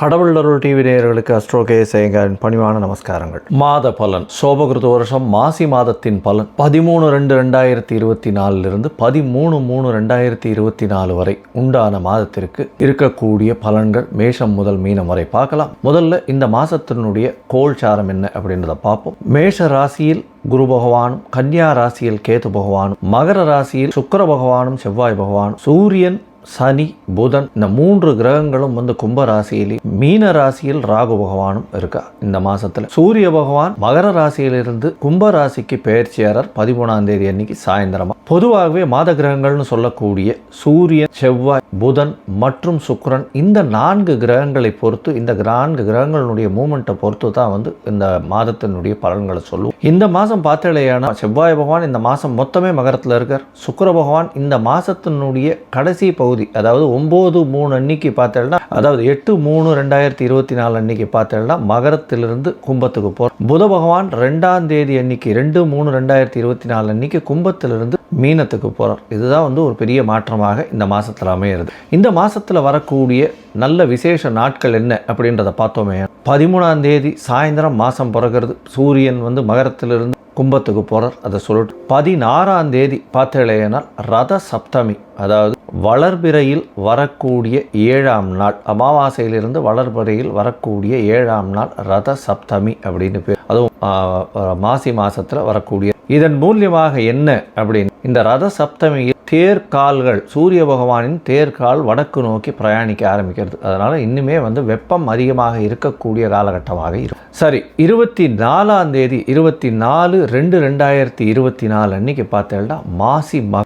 கடவுளருள் TV நேயர்களுக்கு astro K சேகரின் பணிவான நமஸ்காரங்கள். மாத பலன் சோபகிருத வருஷம் மாசி மாதத்தின் பலன் பதிமூணு ரெண்டு ரெண்டாயிரத்தி இருபத்தி நாலுலேருந்து பதிமூணு மூணு ரெண்டாயிரத்தி இருபத்தி நாலு வரை உண்டான மாதத்திற்கு இருக்கக்கூடிய பலன்கள் மேஷம் முதல் மீனம் வரை பார்க்கலாம். முதல்ல இந்த மாதத்தினுடைய கோல்சாரம் என்ன அப்படின்றத பார்ப்போம். மேஷ ராசியில் குரு பகவானும் கன்னியா ராசியில் கேது பகவானும் மகர ராசியில் சுக்கர பகவானும் செவ்வாய் பகவானும் சூரியன் சனி புதன் இந்த மூன்று கிரகங்களும் வந்து கும்ப ராசியிலே மீன ராசியில் ராகு பகவானும் இருக்கா? இந்த மாசத்துல சூரிய பகவான் மகர ராசியிலிருந்து கும்ப ராசிக்கு பெயர்ச்சியாளர் பதிமூணாம் தேதி அன்னைக்கு சாயந்தரமா. பொதுவாகவே மாத கிரகங்கள்னு சொல்லக்கூடிய சூரியன் செவ்வாய் புதன் மற்றும் சுக்கரன் இந்த நான்கு கிரகங்களை பொறுத்து இந்த நான்கு கிரகங்களுடைய மூமெண்ட்டை பொறுத்து தான் வந்து இந்த மாதத்தினுடைய பலன்களை சொல்லுவோம். இந்த மாதம் பார்த்தலையான செவ்வாய் பகவான் இந்த மாதம் மொத்தமே மகரத்தில் இருக்கார். சுக்கிர பகவான் இந்த மாதத்தினுடைய கடைசி பகுதி அதாவது ஒம்பது மூணு அன்னைக்கு பார்த்தேன்னா அதாவது எட்டு மூணு ரெண்டாயிரத்தி இருபத்தி நாலு அன்னைக்கு பார்த்தேன்னா மகரத்திலிருந்து கும்பத்துக்கு போகிறார் புத பகவான் ரெண்டாம் தேதி அன்னைக்கு ரெண்டு மூணு ரெண்டாயிரத்தி இருபத்தி நாலு அன்னைக்கு கும்பத்திலிருந்து மீனத்துக்கு போகிறார் இதுதான் வந்து ஒரு பெரிய மாற்றமாக இந்த மாதத்தில் அமையிறது. இந்த மாதத்தில் வரக்கூடிய நல்ல விசேஷ நாட்கள் என்ன அப்படின்றத பார்த்தோமே. பதிமூணாம் தேதி சாயந்தரம் மாதம் பிறகுறது. சூரியன் வந்து மகரத்திலிருந்து கும்பத்துக்கு போகிறார் அதை சொல்லிட்டு பதினாறாம் தேதி பார்த்தேனால் ரத சப்தமி. அதாவது வளர்பிறையில் வரக்கூடிய ஏழாம் நாள் அமாவாசையிலிருந்து வளர்பிறையில் வரக்கூடிய ஏழாம் நாள் ரத சப்தமி அப்படின்னு பேர். அதுவும் மாசி மாசத்துல வரக்கூடிய. இதன் மூலியமாக என்ன அப்படின்னு இந்த ரத சப்தமியில் தேர்கால்கள் சூரிய பகவானின் தேர்கால் வடக்கு நோக்கி பிரயாணிக்க ஆரம்பிக்கிறது. அதனால இன்னுமே வந்து வெப்பம் அதிகமாக இருக்கக்கூடிய காலகட்டமாக இருக்கும். சரி இருபத்தி நாலாம் தேதி இருபத்தி நாலு ரெண்டு ரெண்டாயிரத்தி இருபத்தி நாலு அன்னைக்கு பார்த்தேன்னா மாசி மக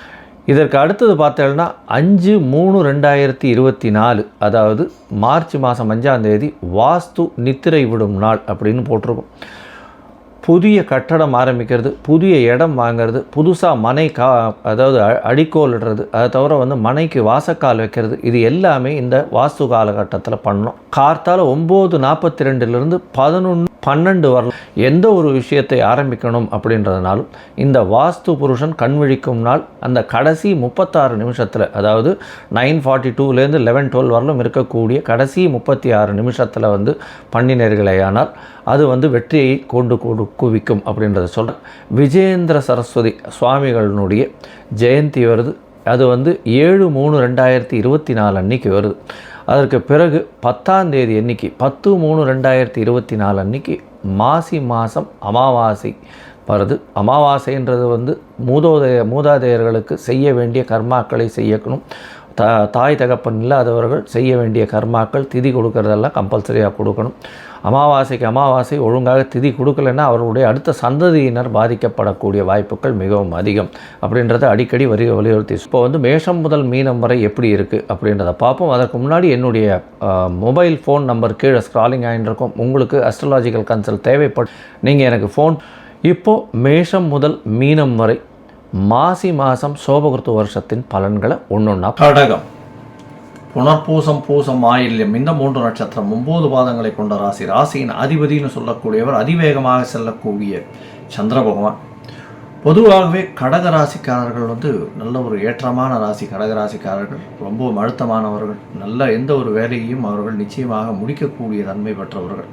இதற்கு அடுத்தது பார்த்தேன்னா அஞ்சு மூணு ரெண்டாயிரத்தி இருபத்தி நாலு அதாவது மார்ச் மாதம் அஞ்சாம் தேதி வாஸ்து நித்திரை விடும் நாள் அப்படின்னு போட்டிருக்கோம். புதிய கட்டடம் ஆரம்பிக்கிறது புதிய இடம் வாங்குறது புதுசாக மனை கா அதாவது அ- அடிக்கோல் இடுறது அதை தவிர வந்து மனைக்கு வாசக்கால் வைக்கிறது இது எல்லாமே இந்த வாஸ்து காலகட்டத்தில் பண்ணணும். கார்த்தால் ஒம்பது நாற்பத்தி ரெண்டுலேருந்து பதினொன்று பன்னெண்டு வரலாம் எந்த ஒரு விஷயத்தை ஆரம்பிக்கணும் அப்படின்றதுனாலும் இந்த வாஸ்து புருஷன் கண் விழிக்கும் நாள் அந்த கடைசி முப்பத்தாறு நிமிஷத்தில் அதாவது நைன் ஃபார்ட்டி டூலேருந்து லெவன் டுவெல் வரலும் இருக்கக்கூடிய கடைசி முப்பத்தி ஆறு நிமிஷத்தில் வந்து பண்ணினர்களேயானால் அது வந்து வெற்றியை கொண்டு கொடு குவிக்கும் அப்படின்றத சொல்கிறேன் விஜயேந்திர சரஸ்வதி சுவாமிகளினுடைய ஜெயந்தி வருது. அது வந்து ஏழு மூணு ரெண்டாயிரத்தி இருபத்தி நாலு அன்னைக்கு வருது. அதற்கு பிறகு பத்தாம் தேதி அன்னைக்கு பத்து மூணு ரெண்டாயிரத்தி இருபத்தி நாலு அன்னைக்கு மாசி மாதம் அமாவாசை. வருது அமாவாசைன்றது வந்து மூதோதய மூதாதையர்களுக்கு செய்ய வேண்டிய கர்மாக்களை செய்யக்கணும். தா தாய் தகப்பன் இல்லாதவர்கள் செய்ய வேண்டிய கர்மாக்கள் திதி கொடுக்கறதெல்லாம் கம்பல்சரியாக கொடுக்கணும். அமாவாசைக்கு அமாவாசை ஒழுங்காக திதி கொடுக்கலைன்னா அவர்களுடைய அடுத்த சந்ததியினர் பாதிக்கப்படக்கூடிய வாய்ப்புகள் மிகவும் அதிகம். அப்படின்றத அடிக்கடி வரி வலியுறுத்தி. இப்போ வந்து மேஷம் முதல் மீனம் வரை எப்படி இருக்குது அப்படின்றத பார்ப்போம். அதற்கு முன்னாடி என்னுடைய மொபைல் ஃபோன் நம்பர் கீழே ஸ்க்ராலிங் ஆகிட்டு உங்களுக்கு அஸ்ட்ராலாஜிக்கல் கன்சல்ட் தேவைப்படும் நீங்கள் எனக்கு ஃபோன் இப்போது மேஷம் முதல் மீனம் வரை மாசி மாதம் சோபகிருத்து வருஷத்தின் பலன்களை ஒன்றொன்னா கடகம். புனர்பூசம் பூசம் ஆயில்யம். இந்த மூன்று நட்சத்திரம் ஒன்பது பாதங்களை கொண்ட ராசி. ராசியின் அதிபதினு சொல்லக்கூடியவர் அதிவேகமாக செல்லக்கூடிய சந்திர பகவான். பொதுவாகவே கடக ராசிக்காரர்கள் வந்து நல்ல ஒரு ஏற்றமான ராசி. கடக ராசிக்காரர்கள் ரொம்பவும் அழுத்தமானவர்கள். நல்ல எந்த ஒரு வேலையையும் அவர்கள் நிச்சயமாக முடிக்கக்கூடிய தன்மை பெற்றவர்கள்.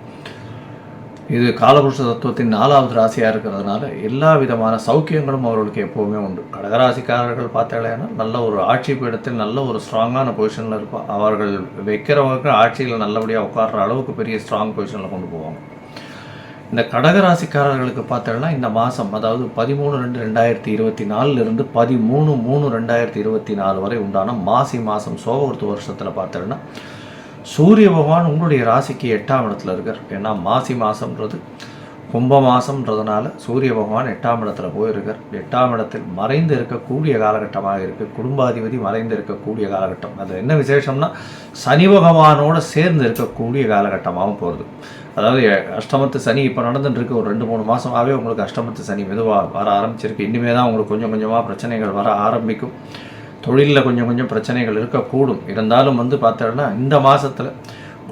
இது காலபுருஷ தத்துவத்தின் நாலாவது ராசியாக இருக்கிறதுனால எல்லா விதமான சௌக்கியங்களும் அவர்களுக்கு எப்போவுமே உண்டு. கடகராசிக்காரர்கள் பார்த்தாலேனா நல்ல ஒரு ஆட்சி பீடத்தில் நல்ல ஒரு ஸ்ட்ராங்கான பொசிஷனில் இருப்பா. அவர்கள் வைக்கிறவங்க ஆட்சியில் நல்லபடியாக உட்கார்ற அளவுக்கு பெரிய ஸ்ட்ராங் பொசிஷனில் கொண்டு போவாங்க. இந்த கடகராசிக்காரர்களுக்கு பார்த்தோம்னா இந்த மாதம் அதாவது பதிமூணு ரெண்டு ரெண்டாயிரத்தி இருபத்தி நாலுலேருந்து பதிமூணு மூணு ரெண்டாயிரத்தி இருபத்தி நாலு வரை உண்டான மாசி மாதம் சோபகிருத்து வருஷத்தில் பார்த்தோம்னா சூரிய பகவான் உங்களுடைய ராசிக்கு எட்டாம் இடத்துல இருக்கார். ஏன்னா மாசி மாதம்ன்றது கும்ப மாதம்ன்றதுனால சூரிய பகவான் எட்டாம் இடத்துல போயிருக்கார். எட்டாம் இடத்தில் மறைந்து இருக்கக்கூடிய காலகட்டமாக இருக்குது குடும்பாதிபதி மறைந்து இருக்கக்கூடிய காலகட்டம். அது என்ன விசேஷம்னா சனி பகவானோடு சேர்ந்து இருக்கக்கூடிய காலகட்டமாகவும் போகிறது அதாவது அஷ்டமத்து சனி இப்போ நடந்துட்டு இருக்கு ஒரு ரெண்டு மூணு மாதமாகவே உங்களுக்கு அஷ்டமத்து சனி மெதுவாக வர ஆரம்பிச்சிருக்கு. இனிமேல் தான் உங்களுக்கு கொஞ்சம் கொஞ்சமாக பிரச்சனைகள் வர ஆரம்பிக்கும். தொழிலில் கொஞ்சம் கொஞ்சம் பிரச்சனைகள் இருக்கக்கூடும். இருந்தாலும் வந்து பார்த்தோம்னா இந்த மாதத்தில்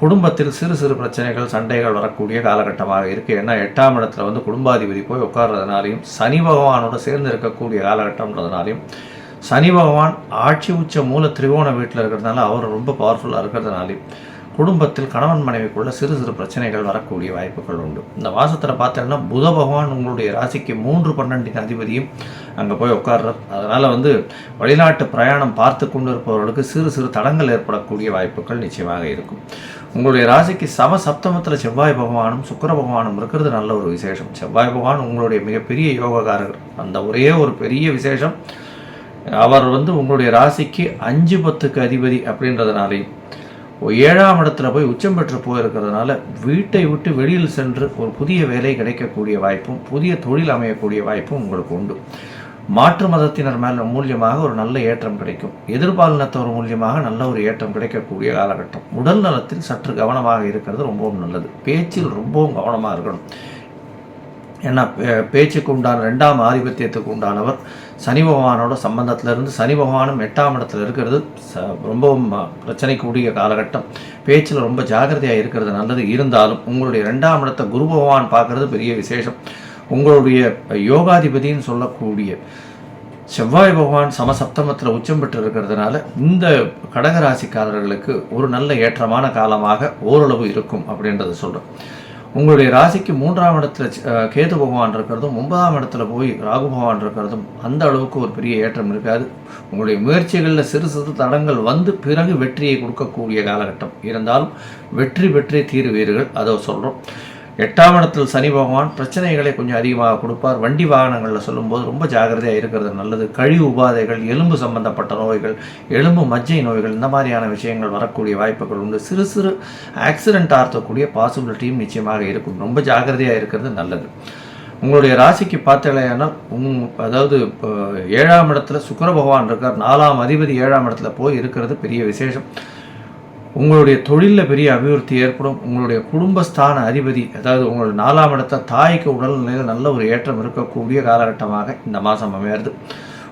குடும்பத்தில் சிறு சிறு பிரச்சனைகள் சண்டைகள் வரக்கூடிய காலகட்டமாக இருக்குது ஏன்னா எட்டாம் இடத்துல வந்து குடும்பாதிபதி போய் உட்கார்றதுனாலையும் சனி பகவானோட சேர்ந்து இருக்கக்கூடிய காலகட்டம்ன்றதுனாலையும் சனி பகவான் ஆட்சி உச்ச மூல திரிகோண வீட்டில் இருக்கிறதுனால அவர் ரொம்ப பவர்ஃபுல்லாக இருக்கிறதுனாலையும் குடும்பத்தில் கணவன் மனைவிக்குள்ள சிறு சிறு பிரச்சனைகள் வரக்கூடிய வாய்ப்புகள் உண்டு. இந்த மாதத்தில் பார்த்தீங்கன்னா புத பகவான் உங்களுடைய ராசிக்கு மூன்று பன்னெண்டின் அதிபதியும் அங்கே போய் உட்கார்ற அதனால் வந்து வெளிநாட்டு பிரயாணம் பார்த்து கொண்டு இருப்பவர்களுக்கு சிறு சிறு தடங்கள் ஏற்படக்கூடிய வாய்ப்புகள் நிச்சயமாக இருக்கும். உங்களுடைய ராசிக்கு சம சப்தமத்தில் செவ்வாய் பகவானும் சுக்கிர பகவானும் இருக்கிறது நல்ல ஒரு விசேஷம். செவ்வாய் பகவான் உங்களுடைய மிகப்பெரிய யோகக்காரர். அந்த ஒரே ஒரு பெரிய விசேஷம். அவர் வந்து உங்களுடைய ராசிக்கு அஞ்சு பத்துக்கு அதிபதி அப்படின்றதுனாலையும் ஏழாம் இடத்துல போய் உச்சம் பெற்று போயிருக்கிறதுனால வீட்டை விட்டு வெளியில் சென்று ஒரு புதிய வேலை கிடைக்கக்கூடிய வாய்ப்பும் புதிய தொழில் அமையக்கூடிய வாய்ப்பும் உங்களுக்கு உண்டு. மாற்று மதத்தினர் மேல் மூலியமாக ஒரு நல்ல ஏற்றம் கிடைக்கும். எதிர்பாலினத்தவர் மூலியமாக நல்ல ஒரு ஏற்றம் கிடைக்கக்கூடிய காலகட்டம். உடல் நலத்தில் சற்று கவனமாக இருக்கிறது ரொம்பவும் நல்லது. பேச்சில் ரொம்பவும் கவனமாக இருக்கணும். ஏன்னா பேச்சுக்கு உண்டான ரெண்டாம் ஆதிபத்தியத்துக்கு உண்டானவர் சனி பகவானோட சம்பந்தத்திலிருந்து சனி பகவானும் எட்டாம் இடத்துல இருக்கிறது. ச ரொம்பவும் பிரச்சனைக்குரிய காலகட்டம். பேச்சில் ரொம்ப ஜாக்கிரதையாக இருக்கிறது நல்லது. இருந்தாலும் உங்களுடைய ரெண்டாம் இடத்தை குரு பகவான் பார்க்குறது பெரிய விசேஷம். உங்களுடைய யோகாதிபதின்னு சொல்லக்கூடிய செவ்வாய் பகவான் சமசப்தமத்தில் உச்சம் பெற்று இருக்கிறதுனால இந்த கடகராசிக்காரர்களுக்கு ஒரு நல்ல ஏற்றமான காலமாக ஓரளவு இருக்கும் அப்படின்றத சொல்கிறேன் உங்களுடைய ராசிக்கு மூன்றாம் இடத்துல கேது பகவான் இருக்கிறதும் ஒன்பதாம் இடத்துல போய் ராகு பகவான் இருக்கிறதும் அந்த அளவுக்கு ஒரு பெரிய ஏற்றம் இருக்காது. உங்களுடைய முயற்சிகளில் சிறு சிறு தடங்கள் வந்து பிறகு வெற்றியை கொடுக்கக்கூடிய காலகட்டம். இருந்தாலும் வெற்றி பெற்றே தீருவீர்கள் அதை சொல்கிறோம் எட்டாம் இடத்தில் சனி பகவான் பிரச்சனைகளை கொஞ்சம் அதிகமாக கொடுப்பார். வண்டி வாகனங்களில் சொல்லும்போது ரொம்ப ஜாக்கிரதையாக இருக்கிறது நல்லது. கழிவு உபாதைகள் எலும்பு சம்பந்தப்பட்ட நோய்கள் எலும்பு மஜ்ஜை நோய்கள் இந்த மாதிரியான விஷயங்கள் வரக்கூடிய வாய்ப்புகள் உண்டு. சிறு சிறு ஆக்சிடென்ட் ஆர்த்தக்கூடிய பாசிபிலிட்டியும் நிச்சயமாக இருக்கும். ரொம்ப ஜாக்கிரதையாக இருக்கிறது நல்லது. உங்களுடைய ராசிக்கு பார்த்தலையானால் உங் அதாவது இப்போ ஏழாம் இடத்துல சுக்கர பகவான் இருக்கார். நாலாம் அதிபதி ஏழாம் இடத்துல போய் இருக்கிறது பெரிய விசேஷம். உங்களுடைய தொழிலில் பெரிய அபிவிருத்தி ஏற்படும் உங்களுடைய குடும்பஸ்தான அதிபதி அதாவது உங்களுடைய நாலாம் இடத்த தாய்க்கு உடல்நிலையில் நல்ல ஒரு ஏற்றம் இருக்கக்கூடிய காலகட்டமாக இந்த மாதம் அமையாது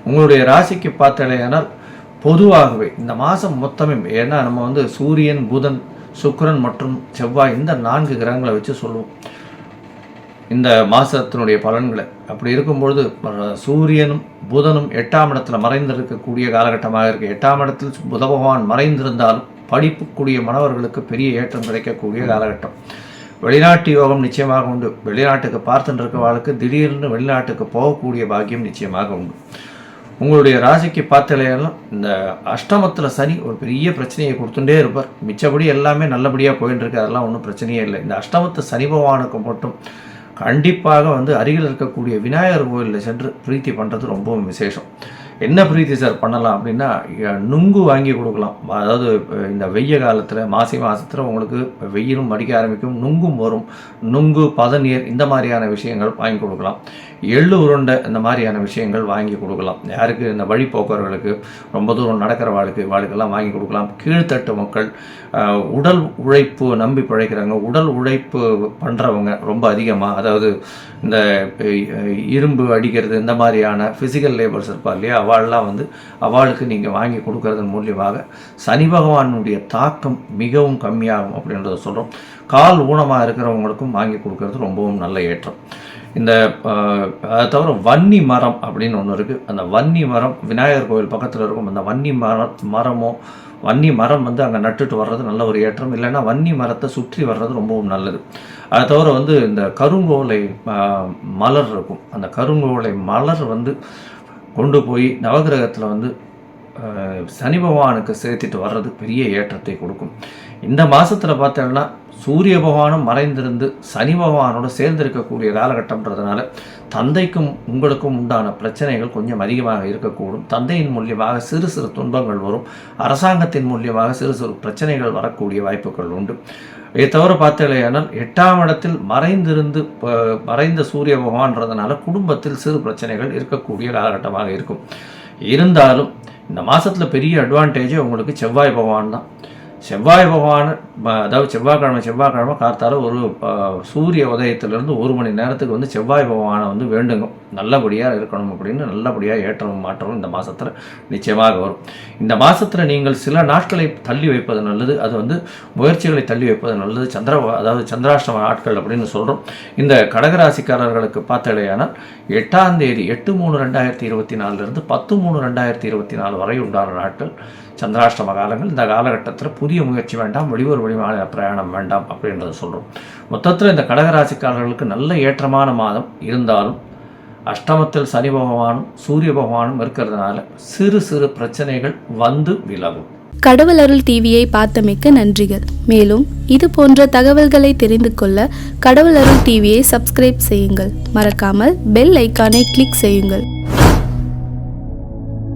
உங்களுடைய ராசிக்கு பார்த்தலையானால் பொதுவாகவே இந்த மாதம் மொத்தமே ஏன்னா நம்ம வந்து சூரியன் புதன் சுக்கரன் மற்றும் செவ்வாய் இந்த நான்கு கிரகங்களை வச்சு சொல்லுவோம். இந்த மாதத்தினுடைய பலன்களை. அப்படி இருக்கும்பொழுது சூரியனும் புதனும் எட்டாம் இடத்துல மறைந்திருக்கக்கூடிய காலகட்டமாக இருக்குது எட்டாம் இடத்தில் புத பகவான் மறைந்திருந்தாலும் படிப்புக்கூடிய மாணவர்களுக்கு பெரிய ஏற்றம் கிடைக்கக்கூடிய காலகட்டம். வெளிநாட்டு யோகம் நிச்சயமாக உண்டு. வெளிநாட்டுக்கு பார்த்துட்டு இருக்கவாளுக்கு திடீர்னு வெளிநாட்டுக்கு போகக்கூடிய பாக்கியம் நிச்சயமாக உண்டு. உங்களுடைய ராசிக்கு பார்த்தலையெல்லாம் இந்த அஷ்டமத்தில் சனி ஒரு பெரிய பிரச்சனையை கொடுத்துட்டே இருப்பார். மிச்சபடி எல்லாமே நல்லபடியாக போயின்னு இருக்கு அதெல்லாம் ஒன்றும் பிரச்சனையே இல்லை. இந்த அஷ்டமத்து சனி பகவானுக்கு மட்டும் கண்டிப்பாக வந்து அருகில் இருக்கக்கூடிய விநாயகர் கோயிலில் சென்று பிரீத்தி பண்ணுறது ரொம்பவும் விசேஷம். என்ன பிரீத்தி சார் பண்ணலாம் அப்படின்னா நுங்கு வாங்கி கொடுக்கலாம். அதாவது இந்த வெய்ய காலத்தில் மாசி மாதத்தில் உங்களுக்கு வெயிலும் அடிக்க ஆரம்பிக்கும் நுங்கும் வரும். நுங்கு பதநீர் இந்த மாதிரியான விஷயங்கள் வாங்கி கொடுக்கலாம். எள்ளு உருண்டை இந்த மாதிரியான விஷயங்கள் வாங்கி கொடுக்கலாம். யாருக்கு இந்த வழிபோக்கர்களுக்கு ரொம்ப தூரம் நடக்கிற வாழ்க்கை வாழ்க்கெல்லாம் வாங்கி கொடுக்கலாம். கீழ்த்தட்டு மக்கள் உடல் உழைப்பு நம்பி பிழைக்கிறவங்க உடல் உழைப்பு பண்ணுறவங்க ரொம்ப அதிகமாக அதாவது இந்த இரும்பு அடிக்கிறது இந்த மாதிரியான ஃபிசிக்கல் லேபர்ஸ் இருப்பா இல்லையா? அவாள்லாம் வந்து அவளுக்கு நீங்கள் வாங்கி கொடுக்கறதன் மூலியமாக சனி பகவானுடைய தாக்கம் மிகவும் கம்மியாகும் அப்படின்றத சொல்கிறோம் கால் ஊனமாக இருக்கிறவங்களுக்கும் வாங்கி கொடுக்கறது ரொம்பவும் நல்ல ஏற்றம். இந்த அதை தவிர வன்னி மரம் அப்படின்னு ஒன்று இருக்குது அந்த வன்னி மரம் விநாயகர் கோவில் பக்கத்தில் இருக்கும் அந்த வன்னி மரம் மரமோ வன்னி மரம் வந்து அங்கே நட்டுட்டு வர்றது நல்ல ஒரு ஏற்றம். இல்லைன்னா வன்னி மரத்தை சுற்றி வர்றது ரொம்பவும் நல்லது. அதை தவிர வந்து இந்த கருங்கோலை மலர் இருக்கும். அந்த கருங்கோலை மலர் வந்து கொண்டு போய் நவகிரகத்தில் வந்து சனி பகவானுக்கு சேர்த்திட்டு வர்றது பெரிய ஏற்றத்தை கொடுக்கும். இந்த மாதத்தில் பார்த்தோம்னா சூரிய பகவானும் மறைந்திருந்து சனி பகவானோட சேர்ந்திருக்கக்கூடிய காலகட்டம்ன்றதுனால தந்தைக்கும் உங்களுக்கும் உண்டான பிரச்சனைகள் கொஞ்சம் அதிகமாக இருக்கக்கூடும். தந்தையின் மூலியமாக சிறு சிறு துன்பங்கள் வரும். அரசாங்கத்தின் மூலியமாக சிறு சிறு பிரச்சனைகள் வரக்கூடிய வாய்ப்புகள் உண்டு. இதை தவிர பார்த்தீங்களேனால் எட்டாம் இடத்தில் மறைந்திருந்து மறைந்த சூரிய பகவான்றதுனால குடும்பத்தில் சிறு பிரச்சனைகள் இருக்கக்கூடிய காலகட்டமாக இருக்கும். இருந்தாலும் இந்த மாதத்தில் பெரிய அட்வான்டேஜே உங்களுக்கு செவ்வாய் பகவான் தான். செவ்வாய் பகவான் அதாவது செவ்வாய்க்கிழமை செவ்வாய்க்கிழமை காத்தால ஒரு சூரிய உதயத்திலிருந்து ஒரு மணி நேரத்துக்கு வந்து செவ்வாய் பகவானை வந்து வேண்டுங்க நல்லபடியாக இருக்கணும் அப்படின்னு நல்லபடியாக ஏற்றவும் மாற்றவும் இந்த மாதத்தில் நிச்சயமாக வரும். இந்த மாதத்தில் நீங்கள் சில நாட்களை தள்ளி வைப்பது நல்லது. அது வந்து முயற்சிகளை தள்ளி வைப்பது நல்லது. சந்திர அதாவது சந்திராஷ்டம நாட்கள் அப்படின்னு சொல்கிறோம் இந்த கடகராசிக்காரர்களுக்கு பார்த்தடையானால் எட்டாம் தேதி எட்டு மூணு ரெண்டாயிரத்தி இருபத்தி நாலுலேருந்து பத்து மூணு ரெண்டாயிரத்தி இருபத்தி நாலு வரை உண்டான நாட்கள். சந்திராஷ்டம காலங்கள் இந்த காலகட்டத்தில் புதிய முயற்சி வேண்டாம் வெளியூர் வெளிமாநில பிரயாணம் வேண்டாம் அப்படின்றத சொல்கிறோம் மொத்தத்தில் இந்த கடகராசிக்காரர்களுக்கு நல்ல ஏற்றமான மாதம் இருந்தாலும் அஷ்டமத்தில் சனி பகவானும் சூரிய பகவானும் இருக்கிறதுனால சிறு சிறு பிரச்சனைகள் வந்து விலகும். கடவுள் அருள் டிவியை பார்த்தமைக்க நன்றிகள். மேலும் இது போன்ற தகவல்களை தெரிந்து கொள்ள கடவுள் அருள் டிவியை சப்ஸ்கிரைப் செய்யுங்கள். மறக்காமல் பெல் ஐக்கானை கிளிக் செய்யுங்கள்.